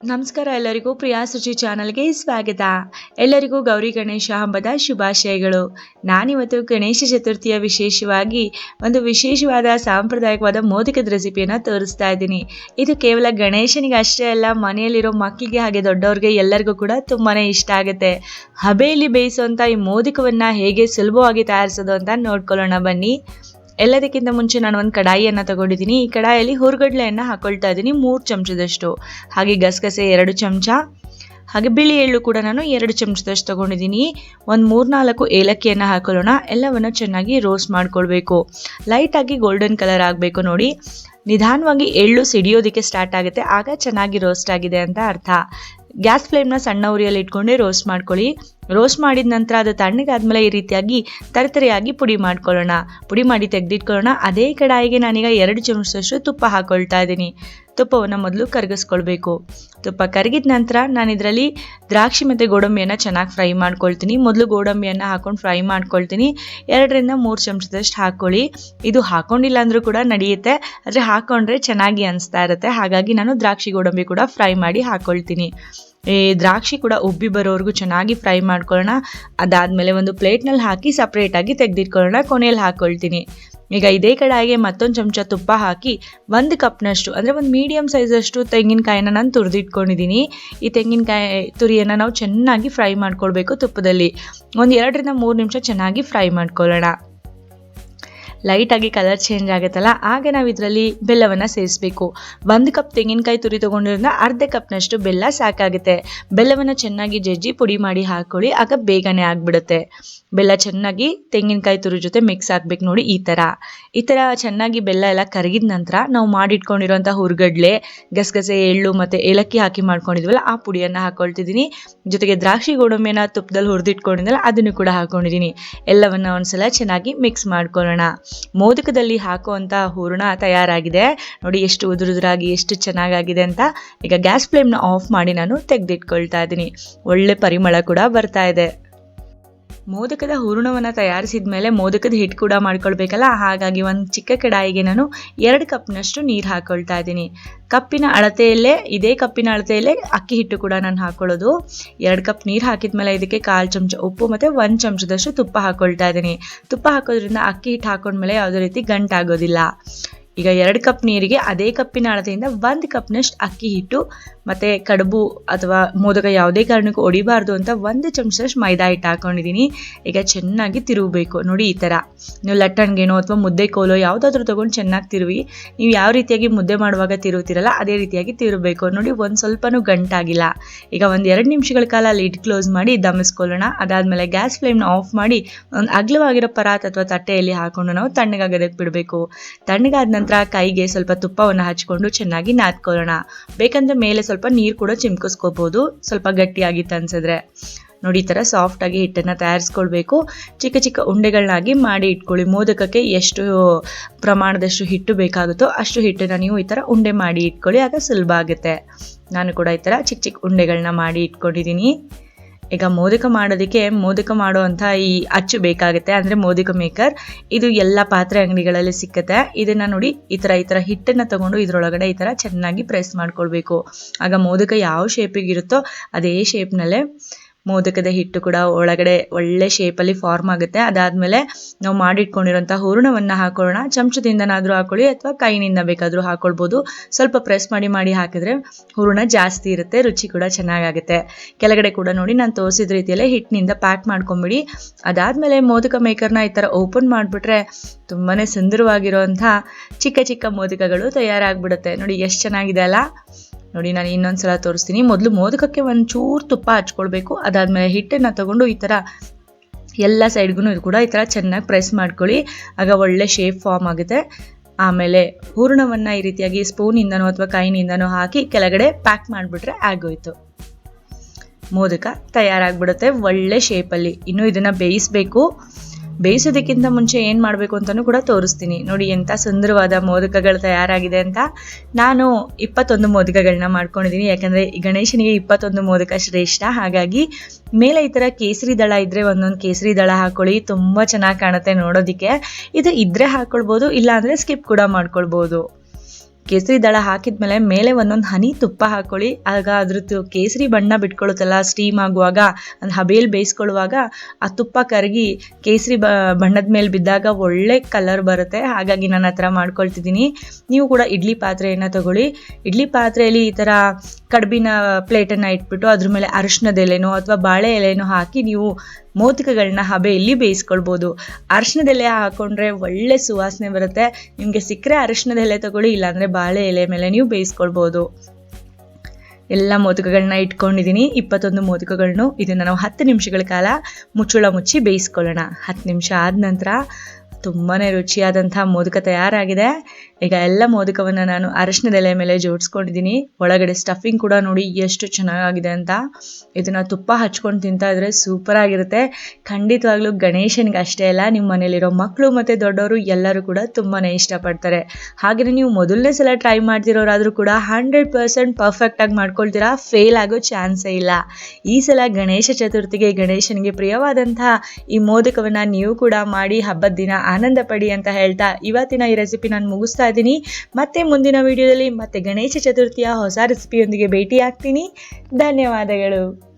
ನಮಸ್ಕಾರ ಎಲ್ಲರಿಗೂ ಪ್ರಿಯಾ ಸುಚಿ ಚಾನಲ್ಗೆ ಸ್ವಾಗತ. ಎಲ್ಲರಿಗೂ ಗೌರಿ ಗಣೇಶ ಹಬ್ಬದ ಶುಭಾಶಯಗಳು. ನಾನಿವತ್ತು ಗಣೇಶ ಚತುರ್ಥಿಯ ವಿಶೇಷವಾಗಿ ಒಂದು ವಿಶೇಷವಾದ ಸಾಂಪ್ರದಾಯಿಕವಾದ ಮೋದಕದ ರೆಸಿಪಿಯನ್ನು ತೋರಿಸ್ತಾ ಇದ್ದೀನಿ. ಇದು ಕೇವಲ ಗಣೇಶನಿಗೆ ಅಷ್ಟೇ ಅಲ್ಲ, ಮನೆಯಲ್ಲಿರೋ ಮಕ್ಕಳಿಗೆ ಹಾಗೆ ದೊಡ್ಡವ್ರಿಗೆ ಎಲ್ಲರಿಗೂ ಕೂಡ ತುಂಬಾ ಇಷ್ಟ ಆಗುತ್ತೆ. ಹಬೆಯಲ್ಲಿ ಬೇಯಿಸುವಂಥ ಈ ಮೋದಕವನ್ನು ಹೇಗೆ ಸುಲಭವಾಗಿ ತಯಾರಿಸೋದು ಅಂತ ನೋಡ್ಕೊಳ್ಳೋಣ ಬನ್ನಿ. ಎಲ್ಲದಕ್ಕಿಂತ ಮುಂಚೆ ನಾನು ಒಂದು ಕಡಾಯಿಯನ್ನು ತಗೊಂಡಿದ್ದೀನಿ. ಈ ಕಡಾಯಲ್ಲಿ ಹುರ್ಗಡ್ಲೆಯನ್ನು ಹಾಕೊಳ್ತಾ ಇದ್ದೀನಿ. ಮೂರು ಚಮಚದಷ್ಟು. ಹಾಗೆ ಗಸಗಸೆ ಎರಡು ಚಮಚ. ಹಾಗೆ ಬಿಳಿ ಎಳ್ಳು ಕೂಡ ನಾನು ಎರಡು ಚಮಚದಷ್ಟು ತಗೊಂಡಿದ್ದೀನಿ. ಒಂದು ಮೂರ್ನಾಲ್ಕು ಏಲಕ್ಕಿಯನ್ನು ಹಾಕೊಳ್ಳೋಣ. ಎಲ್ಲವನ್ನು ಚೆನ್ನಾಗಿ ರೋಸ್ಟ್ ಮಾಡ್ಕೊಳ್ಬೇಕು. ಲೈಟಾಗಿ ಗೋಲ್ಡನ್ ಕಲರ್ ಆಗಬೇಕು ನೋಡಿ. ನಿಧಾನವಾಗಿ ಎಳ್ಳು ಸಿಡಿಯೋದಕ್ಕೆ ಸ್ಟಾರ್ಟ್ ಆಗುತ್ತೆ. ಆಗ ಚೆನ್ನಾಗಿ ರೋಸ್ಟ್ ಆಗಿದೆ ಅಂತ ಅರ್ಥ. ಗ್ಯಾಸ್ ಫ್ಲೇಮ್ನ ಸಣ್ಣ ಉರಿಯಲ್ಲಿ ಇಟ್ಕೊಂಡೆ ರೋಸ್ಟ್ ಮಾಡ್ಕೊಳ್ಳಿ. ರೋಸ್ಟ್ ಮಾಡಿದ ನಂತರ ಅದು ತಣ್ಣಗಾದ್ಮೇಲೆ ಈ ರೀತಿಯಾಗಿ ತರತರಿಯಾಗಿ ಪುಡಿ ಮಾಡ್ಕೊಳ್ಳೋಣ. ಪುಡಿ ಮಾಡಿ ತೆಗೆದಿಟ್ಕೊಳ್ಳೋಣ. ಅದೇ ಕಡಾಯಿಗೆ ನಾನೀಗ ಎರಡು ಚಮಚದಷ್ಟು ತುಪ್ಪ ಹಾಕೊಳ್ತಾ ಇದ್ದೀನಿ. ತುಪ್ಪವನ್ನು ಮೊದಲು ಕರಗಿಸ್ಕೊಳ್ಬೇಕು. ತುಪ್ಪ ಕರಗಿದ ನಂತರ ನಾನು ಇದರಲ್ಲಿ ದ್ರಾಕ್ಷಿ ಮತ್ತು ಗೋಡಂಬಿಯನ್ನು ಚೆನ್ನಾಗಿ ಫ್ರೈ ಮಾಡ್ಕೊಳ್ತೀನಿ. ಮೊದಲು ಗೋಡಂಬಿಯನ್ನು ಹಾಕೊಂಡು ಫ್ರೈ ಮಾಡ್ಕೊಳ್ತೀನಿ. ಎರಡರಿಂದ ಮೂರು ಚಮಚದಷ್ಟು ಹಾಕ್ಕೊಳ್ಳಿ ಇದು ಹಾಕೊಂಡಿಲ್ಲ ಅಂದರೂ ಕೂಡ ನಡೆಯುತ್ತೆ. ಆದರೆ ಹಾಕೊಂಡ್ರೆ ಚೆನ್ನಾಗಿ ಅನಿಸ್ತಾ ಇರುತ್ತೆ. ಹಾಗಾಗಿ ನಾನು ದ್ರಾಕ್ಷಿ ಗೋಡಂಬಿ ಕೂಡ ಫ್ರೈ ಮಾಡಿ ಹಾಕ್ಕೊಳ್ತೀನಿ ಈ ದ್ರಾಕ್ಷಿ ಕೂಡ ಉಬ್ಬಿ ಬರೋವರೆಗೂ ಚೆನ್ನಾಗಿ ಫ್ರೈ ಮಾಡ್ಕೊಳ್ಳೋಣ. ಅದಾದಮೇಲೆ ಒಂದು ಪ್ಲೇಟ್ನಲ್ಲಿ ಹಾಕಿ ಸಪ್ರೇಟಾಗಿ ತೆಗೆದಿಟ್ಕೊಳ್ಳೋಣ. ಕೊನೆಯಲ್ಲಿ ಹಾಕ್ಕೊಳ್ತೀನಿ ಈಗ ಇದೇ ಕಡಾಯಿಗೆ ಮತ್ತೊಂದು ಚಮಚ ತುಪ್ಪ ಹಾಕಿ ಒಂದು ಕಪ್ನಷ್ಟು, ಅಂದರೆ ಒಂದು ಮೀಡಿಯಮ್ ಸೈಜಷ್ಟು ತೆಂಗಿನಕಾಯಿನ ನಾನು ತುರಿದಿಟ್ಕೊಂಡಿದ್ದೀನಿ ಈ ತೆಂಗಿನಕಾಯಿ ತುರಿಯನ್ನು ನಾವು ಚೆನ್ನಾಗಿ ಫ್ರೈ ಮಾಡ್ಕೊಳ್ಬೇಕು ತುಪ್ಪದಲ್ಲಿ. ಒಂದು ಎರಡರಿಂದ ಮೂರು ನಿಮಿಷ ಚೆನ್ನಾಗಿ ಫ್ರೈ ಮಾಡ್ಕೊಳ್ಳೋಣ. ಲೈಟಾಗಿ ಕಲರ್ ಚೇಂಜ್ ಆಗುತ್ತಲ್ಲ ಆಗ ನಾವು ಇದರಲ್ಲಿ ಬೆಲ್ಲವನ್ನು ಸೇರಿಸಬೇಕು. ಒಂದು ಕಪ್ ತೆಂಗಿನಕಾಯಿ ತುರಿ ತೊಗೊಂಡಿರೋದ್ರಿಂದ ಅರ್ಧ ಕಪ್ನಷ್ಟು ಬೆಲ್ಲ ಸಾಕಾಗುತ್ತೆ. ಬೆಲ್ಲವನ್ನು ಚೆನ್ನಾಗಿ ಜಜ್ಜಿ ಪುಡಿ ಮಾಡಿ ಹಾಕ್ಕೊಳ್ಳಿ ಆಗ ಬೇಗನೆ ಆಗಿಬಿಡುತ್ತೆ. ಬೆಲ್ಲ ಚೆನ್ನಾಗಿ ತೆಂಗಿನಕಾಯಿ ತುರಿ ಜೊತೆ ಮಿಕ್ಸ್ ಹಾಕ್ಬೇಕು ನೋಡಿ ಈ ಥರ ಈ ಥರ ಚೆನ್ನಾಗಿ ಬೆಲ್ಲ ಎಲ್ಲ ಕರಗಿದ ನಂತರ ನಾವು ಮಾಡಿಟ್ಕೊಂಡಿರೋಂಥ ಹುರ್ಗಡ್ಲೆ, ಗಸಗಸೆ, ಎಳ್ಳು ಮತ್ತು ಏಲಕ್ಕಿ ಹಾಕಿ ಮಾಡ್ಕೊಂಡಿದ್ವಲ್ಲ, ಆ ಪುಡಿಯನ್ನು ಹಾಕ್ಕೊಳ್ತಿದ್ದೀನಿ ಜೊತೆಗೆ ದ್ರಾಕ್ಷಿ ಗೋಡಂಬಿನ ತುಪ್ಪದಲ್ಲಿ ಹುರಿದಿಟ್ಕೊಂಡಿದ್ದಲ್ಲ ಅದನ್ನು ಕೂಡ ಹಾಕ್ಕೊಂಡಿದ್ದೀನಿ ಎಲ್ಲವನ್ನು ಒಂದ್ಸಲ ಚೆನ್ನಾಗಿ ಮಿಕ್ಸ್ ಮಾಡ್ಕೊಳ್ಳೋಣ. ಮೋದಕದಲ್ಲಿ ಹಾಕುವಂಥ ಹೂರಣ ತಯಾರಾಗಿದೆ. ನೋಡಿ ಎಷ್ಟು ಉದುರುದುರಾಗಿ, ಎಷ್ಟು ಚೆನ್ನಾಗಾಗಿದೆ ಅಂತ ಈಗ ಗ್ಯಾಸ್ ಫ್ಲೇಮ್ನ ಆಫ್ ಮಾಡಿ ನಾನು ತೆಗೆದಿಟ್ಕೊಳ್ತಾ ಇದ್ದೀನಿ. ಒಳ್ಳೆ ಪರಿಮಳ ಕೂಡ ಬರ್ತಾ ಇದೆ. ಮೋದಕದ ಹೂರಣವನ್ನು ತಯಾರಿಸಿದ ಮೇಲೆ ಮೋದಕದ ಹಿಟ್ಟು ಕೂಡ ಮಾಡ್ಕೊಳ್ಬೇಕಲ್ಲ? ಹಾಗಾಗಿ ಒಂದು ಚಿಕ್ಕ ಕಡಾಯಿಗೆ ನಾನು ಎರಡು ಕಪ್ನಷ್ಟು ನೀರು ಹಾಕ್ಕೊಳ್ತಾ ಇದ್ದೀನಿ. ಕಪ್ಪಿನ ಅಳತೆಯಲ್ಲೇ, ಇದೇ ಕಪ್ಪಿನ ಅಳತೆಯಲ್ಲೇ ಅಕ್ಕಿ ಹಿಟ್ಟು ಕೂಡ ನಾನು ಹಾಕೊಳ್ಳೋದು. ಎರಡು ಕಪ್ ನೀರು ಹಾಕಿದ ಮೇಲೆ ಇದಕ್ಕೆ ಕಾಲು ಚಮಚ ಉಪ್ಪು ಮತ್ತು ಒಂದು ಚಮಚದಷ್ಟು ತುಪ್ಪ ಹಾಕ್ಕೊಳ್ತಾ ಇದ್ದೀನಿ. ತುಪ್ಪ ಹಾಕೋದ್ರಿಂದ ಅಕ್ಕಿ ಹಿಟ್ಟು ಹಾಕೊಂಡ್ಮೇಲೆ ಯಾವುದೇ ರೀತಿ ಗಂಟಾಗೋದಿಲ್ಲ. ಈಗ ಎರಡು ಕಪ್ ನೀರಿಗೆ ಅದೇ ಕಪ್ಪಿನ ಅಳತೆಯಿಂದ ಒಂದು ಕಪ್ನಷ್ಟು ಅಕ್ಕಿ ಹಿಟ್ಟು, ಮತ್ತು ಕಡುಬು ಅಥವಾ ಮೋದಕ ಯಾವುದೇ ಕಾರಣಕ್ಕೂ ಹೊಡಿಬಾರ್ದು ಅಂತ ಒಂದು ಚಮಚದಷ್ಟು ಮೈದಾ ಹಿಟ್ಟು ಹಾಕೊಂಡಿದ್ದೀನಿ. ಈಗ ಚೆನ್ನಾಗಿ ತಿರುಗಬೇಕು. ನೋಡಿ ಈ ಥರ. ನೀವು ಲಟ್ಟಣ್ಗೇನೋ ಅಥವಾ ಮುದ್ದೆ ಕೋಲೋ ಯಾವುದಾದ್ರೂ ತೊಗೊಂಡು ಚೆನ್ನಾಗಿ ತಿರುವಿ. ನೀವು ಯಾವ ರೀತಿಯಾಗಿ ಮುದ್ದೆ ಮಾಡುವಾಗ ತಿರುವುತ್ತಿರಲ್ಲ ಅದೇ ರೀತಿಯಾಗಿ ತಿರುಗಬೇಕು. ನೋಡಿ ಒಂದು ಸ್ವಲ್ಪನೂ ಗಂಟಾಗಿಲ್ಲ. ಈಗ ಒಂದು ಎರಡು ನಿಮಿಷಗಳ ಕಾಲ ಲಿಡ್ ಕ್ಲೋಸ್ ಮಾಡಿ ದಮಿಸ್ಕೊಳ್ಳೋಣ. ಅದಾದಮೇಲೆ ಗ್ಯಾಸ್ ಫ್ಲೇಮ್ನ ಆಫ್ ಮಾಡಿ ಒಂದು ಅಗ್ಲವಾಗಿರೋ ಪರಾತ್ ಅಥವಾ ತಟ್ಟೆಯಲ್ಲಿ ಹಾಕೊಂಡು ನಾವು ತಣ್ಣಗಾಗೋದಕ್ಕೆ ಬಿಡಬೇಕು. ತಣ್ಣಗಾದ ನಂತರ ಕೈಗೆ ಸ್ವಲ್ಪ ತುಪ್ಪವನ್ನು ಹಚ್ಕೊಂಡು ಚೆನ್ನಾಗಿ ನಾದ್ಕೊಳ್ಳೋಣ. ಬೇಕಂದ್ರೆ ಮೇಲೆ ಸ್ವಲ್ಪ ನೀರು ಕೂಡ ಚಿಮ್ಕಿಸ್ಕೋಬೋದು. ಸ್ವಲ್ಪ ಗಟ್ಟಿಯಾಗಿತ್ತು ಅನ್ಸಿದ್ರೆ ನೋಡಿ, ಈ ಥರ ಸಾಫ್ಟಾಗಿ ಹಿಟ್ಟನ್ನು ತಯಾರಿಸ್ಕೊಳ್ಬೇಕು. ಚಿಕ್ಕ ಚಿಕ್ಕ ಉಂಡೆಗಳನ್ನಾಗಿ ಮಾಡಿ ಇಟ್ಕೊಳ್ಳಿ. ಮೋದಕಕ್ಕೆ ಎಷ್ಟು ಪ್ರಮಾಣದಷ್ಟು ಹಿಟ್ಟು ಬೇಕಾಗುತ್ತೋ ಅಷ್ಟು ಹಿಟ್ಟನ್ನು ನೀವು ಈ ಥರ ಉಂಡೆ ಮಾಡಿ ಇಟ್ಕೊಳ್ಳಿ. ಆಗ ಸುಲಭ ಆಗುತ್ತೆ. ನಾನು ಕೂಡ ಈ ಥರ ಚಿಕ್ಕ ಚಿಕ್ಕ ಉಂಡೆಗಳನ್ನ ಮಾಡಿ ಇಟ್ಕೊಂಡಿದ್ದೀನಿ. ಈಗ ಮೋದಕ ಮಾಡೋದಕ್ಕೆ ಮೋದಕ ಮಾಡುವಂಥ ಈ ಅಚ್ಚು ಬೇಕಾಗುತ್ತೆ. ಅಂದರೆ ಮೋದಕ ಮೇಕರ್, ಇದು ಎಲ್ಲ ಪಾತ್ರೆ ಅಂಗಡಿಗಳಲ್ಲಿ ಸಿಕ್ಕತ್ತೆ. ಇದನ್ನು ನೋಡಿ ಈ ಥರ ಈ ಥರ ಹಿಟ್ಟನ್ನು ತಗೊಂಡು ಇದರೊಳಗಡೆ ಈ ಥರ ಚೆನ್ನಾಗಿ ಪ್ರೆಸ್ ಮಾಡ್ಕೊಳ್ಬೇಕು. ಆಗ ಮೋದಕ ಯಾವ ಶೇಪಿಗಿರುತ್ತೋ ಅದೇ ಶೇಪ್ನಲ್ಲೇ ಮೋದಕದ ಹಿಟ್ಟು ಕೂಡ ಒಳಗಡೆ ಒಳ್ಳೆ ಶೇಪಲ್ಲಿ ಫಾರ್ಮ್ ಆಗುತ್ತೆ. ಅದಾದಮೇಲೆ ನಾವು ಮಾಡಿಟ್ಕೊಂಡಿರೋಂಥ ಹೂರಣವನ್ನು ಹಾಕೊಳ್ಳೋಣ. ಚಮಚದಿಂದನಾದರೂ ಹಾಕೊಳ್ಳಿ ಅಥವಾ ಕೈನಿಂದ ಬೇಕಾದರೂ ಹಾಕೊಳ್ಬೋದು. ಸ್ವಲ್ಪ ಪ್ರೆಸ್ ಮಾಡಿ ಮಾಡಿ ಹಾಕಿದ್ರೆ ಹೂರಣ ಜಾಸ್ತಿ ಇರುತ್ತೆ, ರುಚಿ ಕೂಡ ಚೆನ್ನಾಗಾಗುತ್ತೆ. ಕೆಳಗಡೆ ಕೂಡ ನೋಡಿ, ನಾನು ತೋರಿಸಿದ ರೀತಿಯಲ್ಲೇ ಹಿಟ್ಟಿನಿಂದ ಪ್ಯಾಕ್ ಮಾಡ್ಕೊಂಬಿಡಿ. ಅದಾದಮೇಲೆ ಮೋದಕ ಮೇಕರ್ನ ಈ ಥರ ಓಪನ್ ಮಾಡಿಬಿಟ್ರೆ ತುಂಬಾ ಸುಂದರವಾಗಿರೋವಂಥ ಚಿಕ್ಕ ಚಿಕ್ಕ ಮೋದಕಗಳು ತಯಾರಾಗ್ಬಿಡುತ್ತೆ. ನೋಡಿ, ಎಷ್ಟು ಚೆನ್ನಾಗಿದೆ ಅಲ್ಲ? ನೋಡಿ, ನಾನು ಇನ್ನೊಂದು ಸಲ ತೋರಿಸ್ತೀನಿ. ಮೊದಲು ಮೋದಕಕ್ಕೆ ಒಂದು ಚೂರು ತುಪ್ಪ ಹಚ್ಕೊಳ್ಬೇಕು. ಅದಾದಮೇಲೆ ಹಿಟ್ಟನ್ನು ತಗೊಂಡು ಈ ಥರ ಎಲ್ಲ ಸೈಡ್ಗೂ ಇದು ಕೂಡ ಈ ಥರ ಚೆನ್ನಾಗಿ ಪ್ರೆಸ್ ಮಾಡ್ಕೊಳ್ಳಿ. ಆಗ ಒಳ್ಳೆ ಶೇಪ್ ಫಾರ್ಮ್ ಆಗುತ್ತೆ. ಆಮೇಲೆ ಹೂರಣವನ್ನು ಈ ರೀತಿಯಾಗಿ ಸ್ಪೂನಿಂದನೋ ಅಥವಾ ಕೈನಿಂದನೋ ಹಾಕಿ ಕೆಳಗಡೆ ಪ್ಯಾಕ್ ಮಾಡಿಬಿಟ್ರೆ ಆಗೋಯ್ತು. ಮೋದಕ ತಯಾರಾಗ್ಬಿಡುತ್ತೆ ಒಳ್ಳೆ ಶೇಪಲ್ಲಿ ಇನ್ನು ಇದನ್ನು ಬೇಯಿಸಬೇಕು. ಬೇಯಿಸೋದಕ್ಕಿಂತ ಮುಂಚೆ ಏನು ಮಾಡಬೇಕು ಅಂತಲೂ ಕೂಡ ತೋರಿಸ್ತೀನಿ. ನೋಡಿ ಎಂಥ ಸುಂದರವಾದ ಮೋದಕಗಳು ತಯಾರಾಗಿದೆ ಅಂತ ನಾನು ಇಪ್ಪತ್ತೊಂದು ಮೋದಕಗಳನ್ನ ಮಾಡ್ಕೊಂಡಿದ್ದೀನಿ ಯಾಕಂದರೆ ಗಣೇಶನಿಗೆ ಇಪ್ಪತ್ತೊಂದು ಮೋದಕ ಶ್ರೇಷ್ಠ. ಹಾಗಾಗಿ ಮೇಲೆ ಈ ಥರ ಕೇಸರಿ ದಳ ಇದ್ದರೆ ಒಂದೊಂದು ಕೇಸರಿ ದಳ ಹಾಕೊಳ್ಳಿ. ತುಂಬ ಚೆನ್ನಾಗಿ ಕಾಣುತ್ತೆ ನೋಡೋದಕ್ಕೆ. ಇದು ಇದ್ದರೆ ಹಾಕ್ಕೊಳ್ಬೋದು ಇಲ್ಲಾಂದರೆ ಸ್ಕಿಪ್ ಕೂಡ ಮಾಡ್ಕೊಳ್ಬೋದು. ಕೇಸರಿ ದಳ ಹಾಕಿದ್ಮೇಲೆ ಮೇಲೆ ಒಂದೊಂದು ಹನಿ ತುಪ್ಪ ಹಾಕೊಳ್ಳಿ. ಆಗ ಅದ್ರದ್ದು ಕೇಸರಿ ಬಣ್ಣ ಬಿಟ್ಕೊಳ್ಳುತ್ತಲ್ಲ ಸ್ಟೀಮ್ ಆಗುವಾಗ, ಅದು ಹಬೆಯಲ್ಲಿ ಬೇಯಿಸ್ಕೊಳ್ಳುವಾಗ ಆ ತುಪ್ಪ ಕರಗಿ ಕೇಸರಿ ಬ, ಬಣ್ಣದ ಮೇಲೆ ಬಿದ್ದಾಗ ಒಳ್ಳೆ ಕಲರ್ ಬರುತ್ತೆ. ಹಾಗಾಗಿ ನಾನು ಆ ಥರ ಮಾಡ್ಕೊಳ್ತಿದ್ದೀನಿ. ನೀವು ಕೂಡ ಇಡ್ಲಿ ಪಾತ್ರೆಯನ್ನು ತಗೊಳ್ಳಿ. ಇಡ್ಲಿ ಪಾತ್ರೆಯಲ್ಲಿ ಈ ಥರ ಕಡ್ಬಿನ ಪ್ಲೇಟನ್ನು ಇಟ್ಬಿಟ್ಟು ಅದ್ರ ಮೇಲೆ ಅರಿಶಿನದ ಎಲೆನೋ ಅಥವಾ ಬಾಳೆ ಎಲೆನೋ ಹಾಕಿ ನೀವು ಮೋದಕಗಳನ್ನ ಹಬೆಯಲ್ಲಿ ಬೇಯಿಸ್ಕೊಳ್ಬೋದು. ಅರಿಶಿನದ ಎಲೆ ಹಾಕೊಂಡ್ರೆ ಒಳ್ಳೆ ಸುವಾಸನೆ ಬರುತ್ತೆ. ನಿಮಗೆ ಸಿಕ್ಕರೆ ಅರಿಶಿನದ ಎಲೆ ತಗೊಳ್ಳಿ, ಇಲ್ಲಾಂದರೆ ಬಾಳೆ ಎಲೆ ಮೇಲೆ ನೀವು ಬೇಯಿಸ್ಕೊಳ್ಬೋದು. ಎಲ್ಲ ಮೋದಕಗಳನ್ನ ಇಟ್ಕೊಂಡಿದ್ದೀನಿ ಇಪ್ಪತ್ತೊಂದು ಮೋದಕಗಳನ್ನು ಇದನ್ನು ನಾವು ಹತ್ತು ನಿಮಿಷಗಳ ಕಾಲ ಮುಚ್ಚುಳ ಮುಚ್ಚಿ ಬೇಯಿಸ್ಕೊಳ್ಳೋಣ. ಹತ್ತು ನಿಮಿಷ ಆದ ನಂತರ ತುಂಬಾ ರುಚಿಯಾದಂಥ ಮೋದಕ ತಯಾರಾಗಿದೆ. ಈಗ ಎಲ್ಲ ಮೋದಕವನ್ನು ನಾನು ಅರಶಿನದ ಎಲೆ ಮೇಲೆ ಜೋಡಿಸ್ಕೊಂಡಿದ್ದೀನಿ. ಒಳಗಡೆ ಸ್ಟಫಿಂಗ್ ಕೂಡ ನೋಡಿ ಎಷ್ಟು ಚೆನ್ನಾಗಿದೆ ಅಂತ. ಇದನ್ನು ತುಪ್ಪ ಹಚ್ಕೊಂಡು ತಿಂತಾ ಇದ್ರೆ ಸೂಪರ್ ಆಗಿರುತ್ತೆ. ಖಂಡಿತವಾಗ್ಲೂ ಗಣೇಶನಿಗೆ ಅಷ್ಟೇ ಅಲ್ಲ ನಿಮ್ಮ ಮನೇಲಿರೋ ಮಕ್ಕಳು ಮತ್ತು ದೊಡ್ಡವರು ಎಲ್ಲರೂ ಕೂಡ ತುಂಬಾ ಇಷ್ಟಪಡ್ತಾರೆ. ಹಾಗೆಯೇ ನೀವು ಮೊದಲನೇ ಸಲ ಟ್ರೈ ಮಾಡ್ತಿರೋರಾದರೂ ಕೂಡ ಹಂಡ್ರೆಡ್ ಪರ್ಸೆಂಟ್ ಪರ್ಫೆಕ್ಟಾಗಿ ಮಾಡ್ಕೊಳ್ತೀರಾ ಫೇಲ್ ಆಗೋ ಚಾನ್ಸೇ ಇಲ್ಲ. ಈ ಸಲ ಗಣೇಶ ಚತುರ್ಥಿಗೆ ಗಣೇಶನಿಗೆ ಪ್ರಿಯವಾದಂತಹ ಈ ಮೋದಕವನ್ನು ನೀವು ಕೂಡ ಮಾಡಿ ಹಬ್ಬದ ದಿನ ಆನಂದ ಪಡಿ ಅಂತ ಹೇಳ್ತಾ ಇವತ್ತಿನ ಈ ರೆಸಿಪಿ ನಾನು ಮುಗಿಸ್ತಾ ಇದ್ದೀನಿ. ಮತ್ತೆ ಮುಂದಿನ ವಿಡಿಯೋದಲ್ಲಿ ಮತ್ತೆ ಗಣೇಶ ಚತುರ್ಥಿಯ ಹೊಸ ರೆಸಿಪಿಯೊಂದಿಗೆ ಭೇಟಿ ಆಗ್ತೀನಿ ಧನ್ಯವಾದಗಳು.